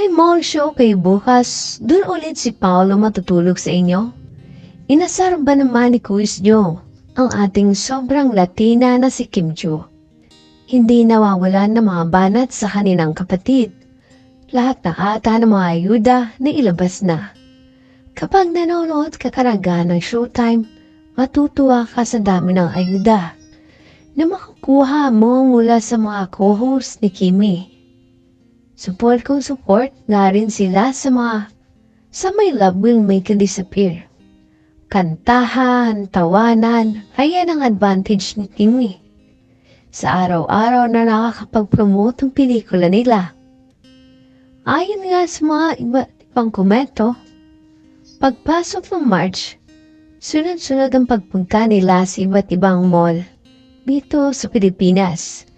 May mall show kayo bukas. Doon ulit si Paolo matutulog sa inyo? Inasar ba naman ni Kuis nyo ang ating sobrang Latina na si Kim Jo? Hindi nawawalan ng mga banat sa kanilang kapatid. Lahat na ata ng mga ayuda na ilabas na. Kapag nanonood ka karangga ng showtime, matutuwa ka sa dami ng ayuda na makukuha mo mula sa mga co-host ni Kimi. Support kong support nga rin sila sa mga sa My Love Will Make You Disappear. Kantahan, tawanan, ayan ang advantage ni Kimi. Sa araw-araw na nakakapag-promote ng pelikula nila. Ayon nga sa mga iba't ibang komento, pagpasok ng March, sunod-sunod ang pagpunta nila sa iba't ibang mall dito sa Pilipinas.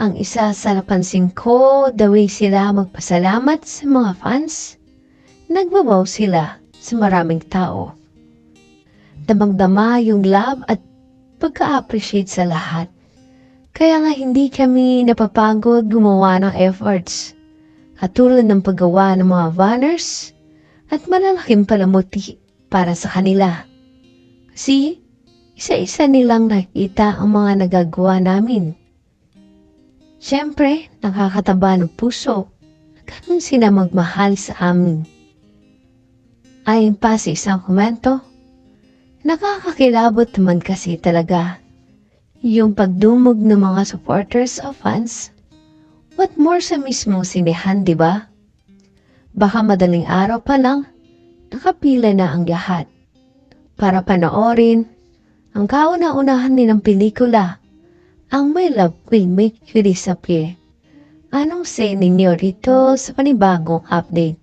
Ang isa sa napansin ko, the way sila magpasalamat sa mga fans, nagbabaw sila sa maraming tao. Damang-dama yung love at pagka-appreciate sa lahat. Kaya nga hindi kami napapagod gumawa ng efforts. Katulad ng paggawa ng mga banners at malalaking palamuti para sa kanila. Kasi isa-isa nilang nakita ang mga nagagawa namin. Siyempre, nakakataba ng puso. Ganun sila magmahal sa amin. Ayon pa sa isang komento, nakakakilabot naman kasi talaga yung pagdumog ng mga supporters o fans. What more sa mismong sinehan, di ba? Baka madaling araw pa lang, nakapila na ang lahat para panoorin ang kauna-unahan nilang pelikula, ang My Love Will Make You Disappear. Anong say ninyo rito sa panibagong update?